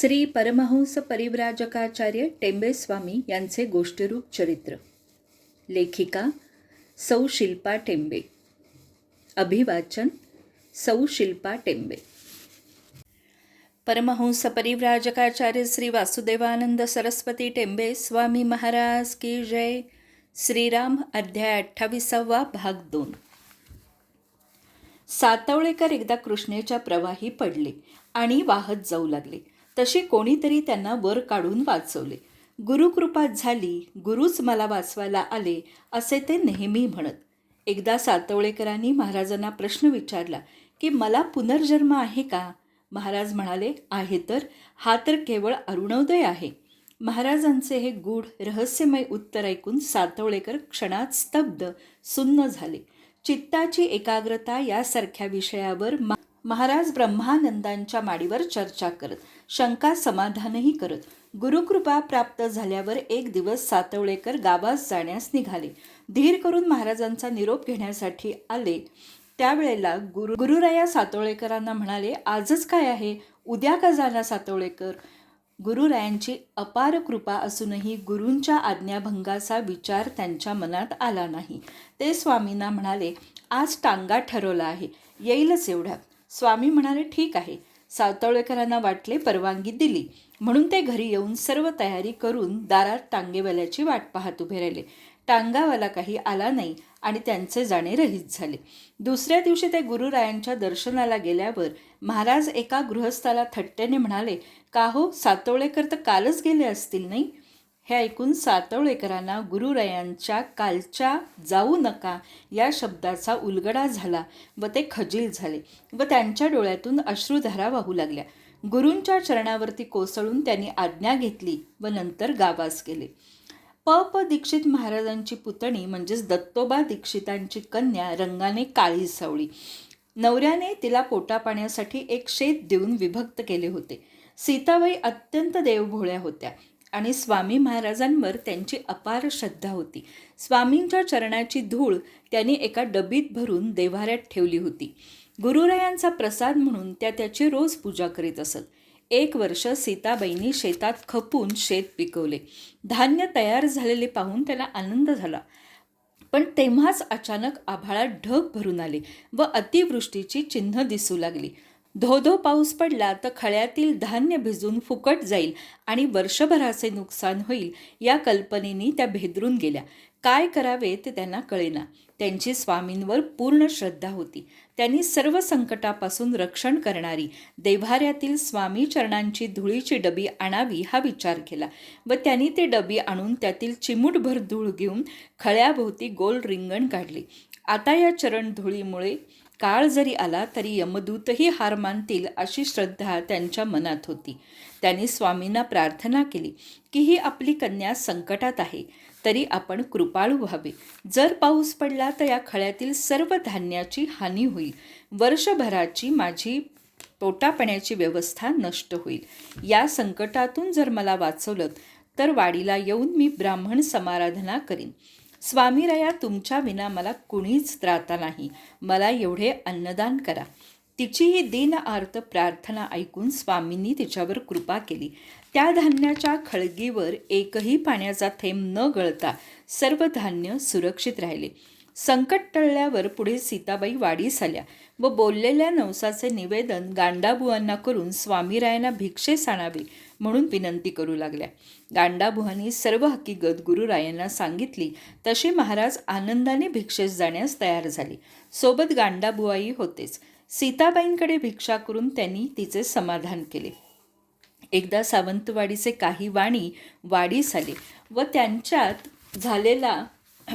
श्री परमहंस परिव्राजकाचार्य टेंबेस्वामी यांचे गोष्टीरूप चरित्र. लेखिका सौ शिल्पा टेंबे. अभिवाचन सौ शिल्पा टेंबे. परमहंस परिव्राजकाचार्य श्री वासुदेवानंद सरस्वती टेंबे स्वामी महाराज की जय. श्रीराम अध्याय अठ्ठावीसावा भाग दोन. सातवळेकर एकदा कृष्णेच्या प्रवाही पडले आणि वाहत जाऊ लागले. तशी कोणीतरी त्यांना वर काढून वाचवले. गुरुकृपात झाली गुरुच मला वाचवायला आले असे ते नेहमी म्हणत. एकदा सातवळेकरांनी महाराजांना प्रश्न विचारला की मला पुनर्जन्म आहे का? महाराज म्हणाले आहे तर हा तर केवळ अरुणोदय आहे. महाराजांचे हे गूढ रहस्यमय उत्तर ऐकून सातवळेकर क्षणात स्तब्ध सुन्न झाले. चित्ताची एकाग्रता यासारख्या विषयावर महाराज ब्रह्मानंदांच्या माडीवर चर्चा करत शंका समाधानही करत गुरुकृपा प्राप्त झाल्यावर एक दिवस सातवळेकर गावास जाण्यास निघाले. धीर करून महाराजांचा निरोप घेण्यासाठी आले. त्यावेळेला गुरु गुरुराया सातवळेकरांना म्हणाले आजच काय आहे? उद्या का जाणार सातवळेकर गुरुरायांची अपार कृपा असूनही गुरूंच्या आज्ञाभंगाचा विचार त्यांच्या मनात आला नाही. ते स्वामींना म्हणाले आज टांगा ठरवला आहे. येईलच एवढ्यात. स्वामी म्हणाले ठीक आहे. सातवळेकरांना वाटले परवानगी दिली. म्हणून ते घरी येऊन सर्व तयारी करून दारात टांगेवाल्याची वाट पाहत उभे राहिले. टांगावाला काही आला नाही आणि त्यांचे जाणे रहित झाले. दुसऱ्या दिवशी ते गुरुरायांच्या दर्शनाला गेल्यावर महाराज एका गृहस्थाला थट्टेने म्हणाले का हो सातोळेकर तर कालच गेले असतील नाही? हे ऐकून सातवळेकरांना गुरुरायांच्या कालच्या जाऊ नका या शब्दाचा उलगडा झाला व ते खजील झाले व त्यांच्या डोळ्यातून अश्रुधारा वाहू लागल्या. गुरूंच्या चरणावरती कोसळून त्यांनी आज्ञा घेतली व नंतर गावास केले प प दीक्षित महाराजांची पुतणी म्हणजेच दत्तोबा दीक्षितांची कन्या रंगाने काळी सावळी. नवऱ्याने तिला पोटापाण्यासाठी एक शेत देऊन विभक्त केले होते. सीताबाई अत्यंत देवभोळ्या होत्या. आणि स्वामी महाराजांवर त्यांची अपार श्रद्धा होती. स्वामींच्या चरणाची धूळ त्यांनी एका डबीत भरून देव्हाऱ्यात ठेवली होती. गुरुरायांचा प्रसाद म्हणून त्या त्याची रोज पूजा करीत असत. एक वर्ष सीताबाईंनी शेतात खपून शेत पिकवले. धान्य तयार झालेले पाहून त्याला आनंद झाला. पण तेव्हाच अचानक आभाळात ढग भरून आले व अतिवृष्टीची चिन्ह दिसू लागली. धोधो पाऊस पडला तर खळ्यातील धान्य भिजून फुकट जाईल आणि वर्षभराचे नुकसान होईल या कल्पनेनी त्या भेदरून गेल्या. काय करावे ते त्यांना कळेना. त्यांची स्वामींवर पूर्ण श्रद्धा होती. त्यांनी सर्व संकटापासून रक्षण करणारी देव्हाऱ्यातील स्वामी चरणांची धुळीची डबी आणावी हा विचार केला व त्यांनी ते डबी आणून त्यातील चिमूटभर धूळ घेऊन खळ्याभोवती गोल रिंगण काढले. आता या चरण धुळीमुळे काळ जरी आला तरी यमदूतही हार मानतील अशी श्रद्धा त्यांच्या मनात होती. त्यांनी स्वामींना प्रार्थना केली की ही आपली कन्या संकटात आहे तरी आपण कृपाळू व्हावे. जर पाऊस पडला तर या खळ्यातील सर्व धान्याची हानी होईल. वर्षभराची माझी पोटापाण्याची व्यवस्था नष्ट होईल. या संकटातून जर मला वाचवलं तर वाडीला येऊन मी ब्राह्मण समाराधना करीन. स्वामीराया तुमच्या विना मला कुणीच त्राता नाही. मला एवढे अन्नदान करा. तिची ही दीन आर्त प्रार्थना ऐकून स्वामींनी तिच्यावर कृपा केली. त्या धान्याच्या खळगीवर एकही पाण्याचा थेंब न गळता सर्व धान्य सुरक्षित राहिले. संकट टळल्यावर पुढे सीताबाई वाढीस आल्या व बोललेल्या नवसाचे निवेदन गांडाबुवांना करून स्वामीरायांना भिक्षेस आणावे म्हणून विनंती करू लागल्या. गांडाबुवांनी सर्व हकीकत गुरुरायांना सांगितली तसे महाराज आनंदाने भिक्षेस जाण्यास तयार झाले. सोबत गांडाबुवाई होतेच. सीताबाईंकडे भिक्षा करून त्यांनी तिचे समाधान केले. एकदा सावंतवाडीचे काही वाणी वाडीस आले व त्यांच्यात झालेला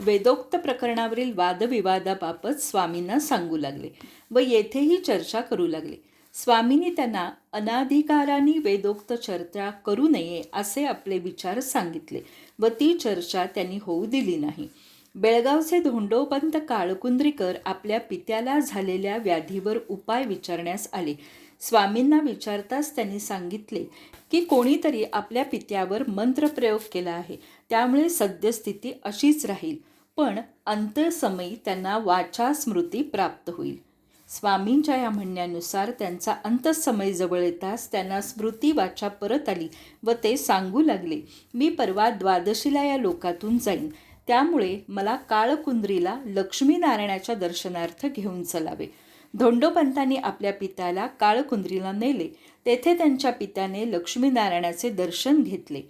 वेदोक्त प्रकरणावरील वादविवादाबाबत स्वामींना सांगू लागले व येथेही चर्चा करू लागले. स्वामींनी त्यांना अनाधिकाराने वेदोक्त चर्चा करू नये असे आपले विचार सांगितले व ती चर्चा त्यांनी होऊ दिली नाही. बेळगावचे धोंडोपंत काळकुंद्रीकर आपल्या पित्याला झालेल्या व्याधीवर उपाय विचारण्यास आले. स्वामींना विचारताच त्यांनी सांगितले की कोणीतरी आपल्या पित्यावर मंत्रप्रयोग केला आहे. त्यामुळे सद्यस्थिती अशीच राहील. पण अंतसमयी त्यांना वाचा स्मृती प्राप्त होईल. स्वामींच्या या म्हणण्यानुसार त्यांचा अंतःसमय जवळ येताच त्यांना स्मृती वाचा परत आली व ते सांगू लागले मी परवा द्वादशीला या लोकातून जाईन. त्यामुळे मला काळकुंद्रीला लक्ष्मीनारायणाच्या दर्शनार्थ घेऊन चलावे. धोंडोपंतांनी आपल्या पित्याला काळकुंद्रीला नेले. तेथे त्यांच्या पित्याने लक्ष्मीनारायणाचे दर्शन घेतले.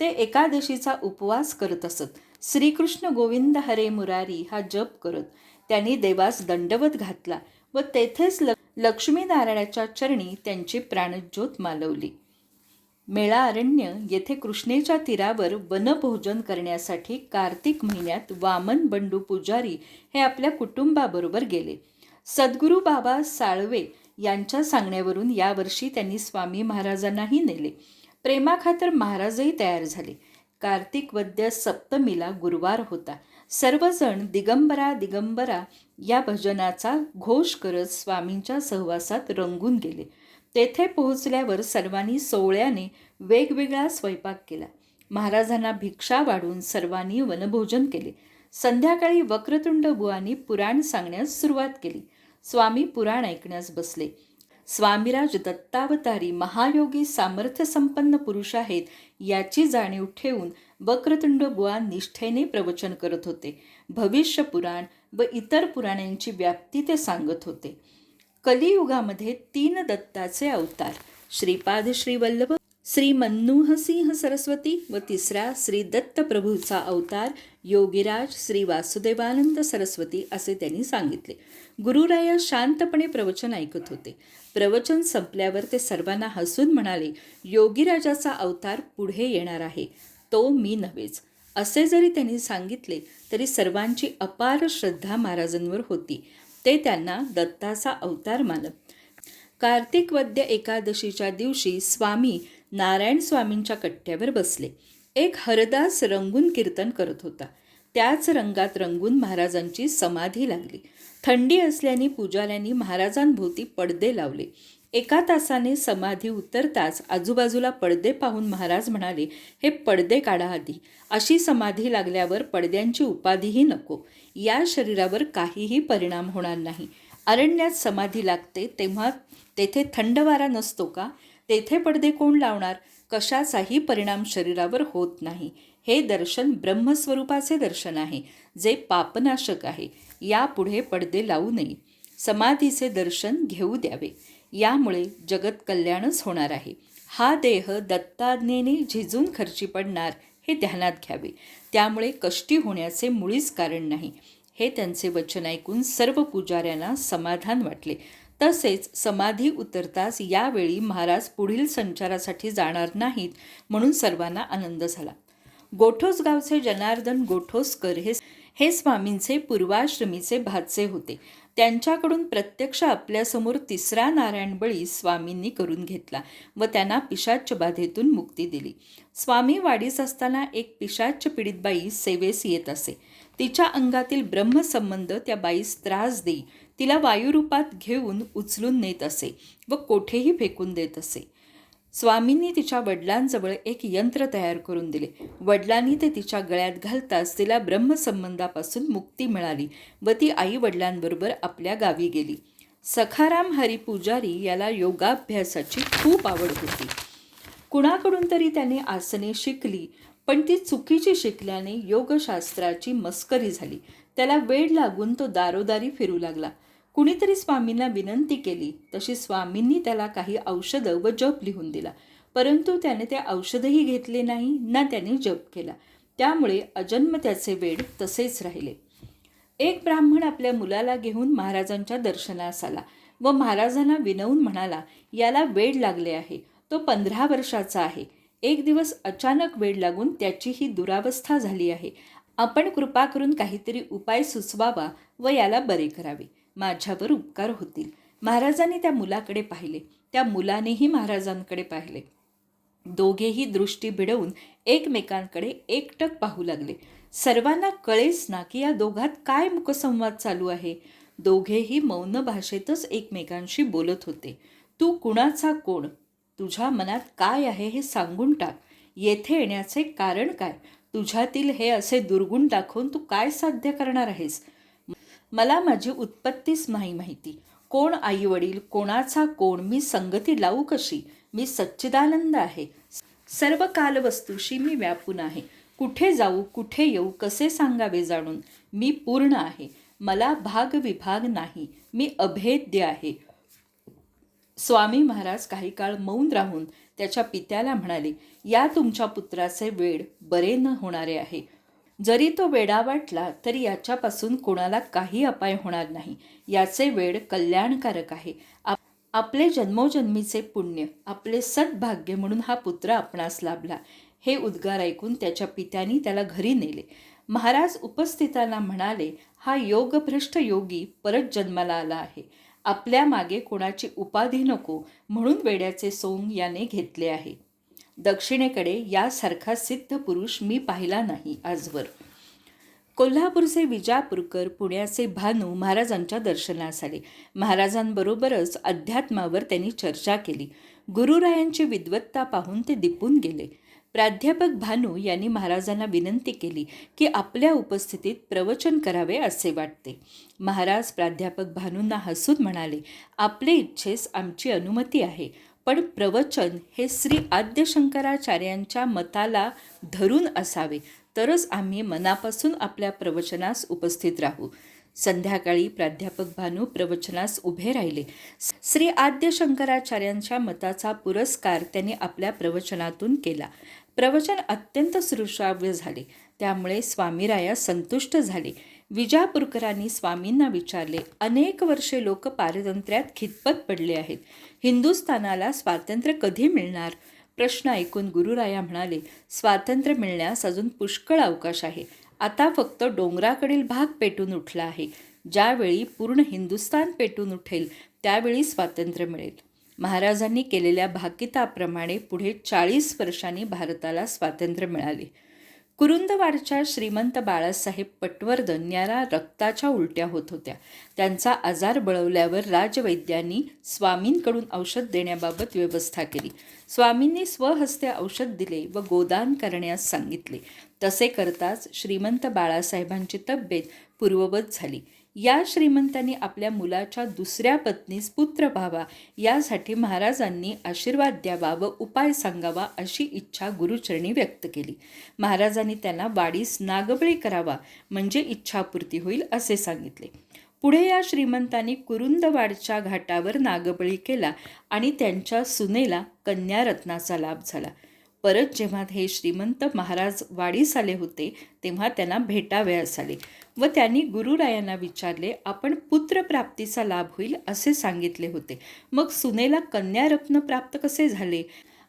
ते एकादशीचा उपवास करत असत. श्रीकृष्ण गोविंद हरे मुरारी हा जप करत त्यांनी देवास दंडवत घातला. व तेथेच ल लक्ष्मीनारायणाच्या चरणी त्यांची प्राणज्योत मालवली. मेळा अरण्य येथे कृष्णेच्या तीरावर वनभोजन करण्यासाठी कार्तिक महिन्यात वामन बंडू पुजारी हे आपल्या कुटुंबाबरोबर गेले. सद्गुरू बाबा साळवे यांच्या सांगण्यावरून यावर्षी त्यांनी स्वामी महाराजांनाही नेले. प्रेमाखातर महाराजही तयार झाले. कार्तिक वद्य सप्तमीला गुरुवार होता. सर्वजण दिगंबरा दिगंबरा या भजनाचा घोष करत स्वामींच्या सहवासात रंगून गेले. तेथे पोहोचल्यावर सर्वांनी सोहळ्याने वेगवेगळा स्वयंपाक केला. महाराजांना भिक्षा वाढून सर्वांनी वनभोजन केले. संध्याकाळी वक्रतुंड बुवांनी पुराण सांगण्यास सुरुवात केली. स्वामी पुराण ऐकण्यास बसले. स्वामीराज दत्तावतारी महायोगी सामर्थ्य संपन्न पुरुष आहेत याची जाणीव ठेवून वक्रतुंड बुवा निष्ठेने प्रवचन करत होते. भविष्य पुराण व इतर पुराणांची व्याप्ती ते सांगत होते. कलियुगामध्ये तीन दत्ताचे अवतार श्रीपाद श्री वल्लभ सिंह सरस्वती व तिसरा श्री दत्त प्रभूचा अवतार योगीराज श्री वासुदेवानंद सरस्वती असे त्यांनी सांगितले. गुरुराया शांतपणे प्रवचन ऐकत होते. प्रवचन संपल्यावर ते सर्वांना हसून म्हणाले योगीराजाचा अवतार पुढे येणार आहे. तो मी नव्हेच. असे जरी त्यांनी सांगितले तरी सर्वांची अपार श्रद्धा महाराजांवर होती. ते त्यांना दत्ताचा अवतार मानत. कार्तिक वद्य एकादशीच्या दिवशी स्वामी नारायण स्वामींच्या कट्ट्यावर बसले. एक हरदास रंगून कीर्तन करत होता. त्याच रंगात रंगून महाराजांची समाधी लागली. थंडी असल्याने पुजाऱ्यांनी महाराजांभोवती पडदे लावले. एका तासाने समाधी उतरताच आजूबाजूला पडदे पाहून महाराज म्हणाले हे पडदे काढा आधी. अशी समाधी लागल्यावर पडद्यांची उपाधीही नको. या शरीरावर काहीही परिणाम होणार नाही. अरण्यात समाधी लागते तेव्हा तेथे थंड वारा नसतो का? तेथे पडदे कोण लावणार? कशाचाही परिणाम शरीरावर होत नाही. हे दर्शन ब्रह्मस्वरूपाचे दर्शन आहे जे पापनाशक आहे. यापुढे पडदे लावू नये. समाधीचे दर्शन घेऊ द्यावे. यामुळे जगत कल्याणच होणार आहे. हा देह दत्ताज्ञेने झिजून खर्ची पडणार हे ध्यानात घ्यावे. त्यामुळे कष्टी होण्याचे मुळीच कारण नाही. हे त्यांचे वचन ऐकून सर्व पुजाऱ्यांना समाधान वाटले. तसेच समाधी उतरताच यावेळी महाराज पुढील संचारासाठी जाणार नाहीत म्हणून सर्वांना आनंद झाला. गोठोस गावचे जनार्दन गोठोसकर हे हे स्वामींचे पूर्वाश्रमीचे भाचे होते. त्यांच्याकडून प्रत्यक्ष आपल्यासमोर तिसरा नारायण बळी स्वामींनी करून घेतला व त्यांना पिशाच्च बाधेतून मुक्ती दिली. स्वामी वाढीस असताना एक पिशाच्च पीडित बाई सेवेस येत असे. तिच्या अंगातील ब्रह्मसंबंध त्या बाईस त्रास देई. तिला वायुरूपात घेऊन उचलून नेत असे व कोठेही फेकून देत असे. स्वामींनी तिच्या वडिलांजवळ एक यंत्र तयार करून दिले. वडिलांनी ते तिच्या गळ्यात घालताच तिला ब्रह्मसंबंधापासून मुक्ती मिळाली व ती आई वडिलांबरोबर आपल्या गावी गेली. सखाराम हरी पुजारी याला योगाभ्यासाची खूप आवड होती. कुणाकडून तरी त्याने आसने शिकली पण ती चुकीची शिकल्याने योगशास्त्राची मस्करी झाली. त्याला वेळ लागून तो दारोदारी फिरू लागला. कुणीतरी स्वामींना विनंती केली. तशी स्वामींनी त्याला काही औषधं व जप लिहून दिला. परंतु त्याने ते औषधही घेतले नाही ना त्याने जप केला. त्यामुळे अजन्म त्याचे वेड तसेच राहिले. एक ब्राह्मण आपल्या मुलाला घेऊन महाराजांच्या दर्शनास आला व महाराजांना विनवून म्हणाला याला वेड लागले आहे. तो पंधरा वर्षाचा आहे. एक दिवस अचानक वेळ लागून त्याची ही दुरावस्था झाली आहे. आपण कृपा करून काहीतरी उपाय सुचवावा व याला बरे करावे. माझ्यावर उपकार होतील. महाराजांनी त्या मुलाकडे पाहिले. त्या मुलानेही महाराजांकडे पाहिले. दोघेही दृष्टी भिडवून एकमेकांकडे एकटक पाहू लागले. सर्वांना कळेच ना की या दोघात काय मुकसंवाद चालू आहे. दोघेही मौन भाषेतच एकमेकांशी बोलत होते. तू कुणाचा कोण? तुझ्या मनात काय आहे हे सांगून टाक. येथे येण्याचे कारण काय? तुझ्यातील हे असे दुर्गुण दाखवून तू काय साध्य करणार आहेस? मला माझी उत्पत्तीच नाही माहिती. कोण आई वडील कोणाचा कोण मी संगती लावू कशी? मी सच्चिदानंद आहे. सर्व कालवस्तूशी मी व्यापून आहे. कुठे जाऊ कुठे येऊ कसे सांगावे जाणून? मी पूर्ण आहे. मला भाग विभाग नाही. मी अभेद्य आहे. स्वामी महाराज काही काळ मौन राहून त्याच्या पित्याला म्हणाले या तुमच्या पुत्राचे वेड बरे न होणारे आहे. जरी तो वेडा वाटला तरी याच्यापासून कोणाला काही अपाय होणार नाही. याचे वेड कल्याणकारक आहे. आप- आपले जन्मोजन्मीचे पुण्य आपले सद्भाग्य म्हणून हा पुत्र आपणास लाभला. हे उद्गार ऐकून त्याच्या पित्यानी त्याला घरी नेले. महाराज उपस्थितांना म्हणाले हा योगभ्रष्ट योगी परत जन्माला आला आहे. आपल्या मागे कोणाची उपाधी नको म्हणून वेड्याचे सोंग याने घेतले आहे. दक्षिणेकडे यासारखा सिद्ध पुरुष मी पाहिला नाही आजवर. कोल्हापूरचे विजापूरकर पुण्याचे भानू महाराजांच्या दर्शनास आले. महाराजांबरोबरच अध्यात्मावर त्यांनी चर्चा केली. गुरुरायांची विद्वत्ता पाहून ते दिपून गेले. प्राध्यापक भानू यांनी महाराजांना विनंती केली की आपल्या उपस्थितीत प्रवचन करावे असे वाटते. महाराज प्राध्यापक भानूंना हसून म्हणाले आपले इच्छेस आमची अनुमती आहे. पण प्रवचन हे श्री आद्यशंकराचार्यांच्या मताला धरून असावे. तरच आम्ही मनापासून आपल्या प्रवचनास उपस्थित राहू. संध्याकाळी प्राध्यापक भानू प्रवचनास उभे राहिले. श्री आद्यशंकराचार्यांच्या मताचा पुरस्कार त्यांनी आपल्या प्रवचनातून केला. प्रवचन अत्यंत सुश्राव्य झाले. त्यामुळे स्वामीराया संतुष्ट झाले. विजापूरकरांनी स्वामींना विचारले अनेक वर्षे लोक पारतंत्र्यात खितपत पडले आहेत. हिंदुस्थानाला स्वातंत्र्य कधी मिळणार? प्रश्न ऐकून गुरुराया म्हणाले स्वातंत्र्य मिळण्यास अजून पुष्कळ अवकाश आहे. आता फक्त डोंगराकडील भाग पेटून उठला आहे. ज्यावेळी पूर्ण हिंदुस्थान पेटून उठेल त्यावेळी स्वातंत्र्य मिळेल. महाराजांनी केलेल्या भाकिताप्रमाणे पुढे चाळीस वर्षांनी भारताला स्वातंत्र्य मिळाले. कुरुंदवाडच्या श्रीमंत बाळासाहेब पटवर्धन यांना रक्ताच्या उलट्या होत होत्या. त्यांचा आजार बळवल्यावर राजवैद्यांनी स्वामींकडून औषध देण्याबाबत व्यवस्था केली. स्वामींनी स्वहस्ते औषध दिले व गोदान करण्यास सांगितले. तसे करताच श्रीमंत बाळासाहेबांची तब्येत पूर्ववत झाली. या श्रीमंतांनी आपल्या मुलाच्या दुसऱ्या पत्नीस पुत्र व्हावा यासाठी महाराजांनी आशीर्वाद द्यावा व उपाय सांगावा अशी इच्छा गुरुचरणी व्यक्त केली. महाराजांनी त्यांना वाडीस नागबळी करावा म्हणजे इच्छापूर्ती होईल असे सांगितले. पुढे या श्रीमंतांनी कुरुंदवाडच्या घाटावर नागबळी केला आणि त्यांच्या सुनेला कन्यारत्नाचा लाभ झाला. परत जेव्हा हे श्रीमंत महाराज वाडीस आले होते तेव्हा त्यांना भेटावयास आले व त्यांनी गुरुरायांना विचारले आपण पुत्रप्राप्तीचा लाभ होईल असे सांगितले होते. मग सुनेला कन्यारत्न प्राप्त कसे झाले?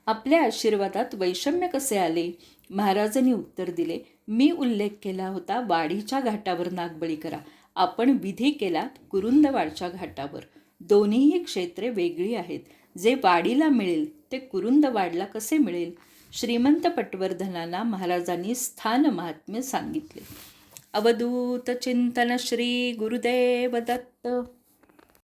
आपल्या आशीर्वादात वैषम्य कसे आले? महाराजांनी उत्तर दिले मी उल्लेख केला होता वाडीच्या घाटावर नागबळी करा. आपण विधी केला कुरुंदवाडच्या घाटावर. दोन्हीही क्षेत्रे वेगळी आहेत. जे वाडीला मिळेल ते कुरुंदवाडला कसे मिळेल? श्रीमंत पटवर्धनाला महाराजांनी स्थान महात्म्य सांगितले. अवधूत चिंतन श्री गुरुदेव दत्त.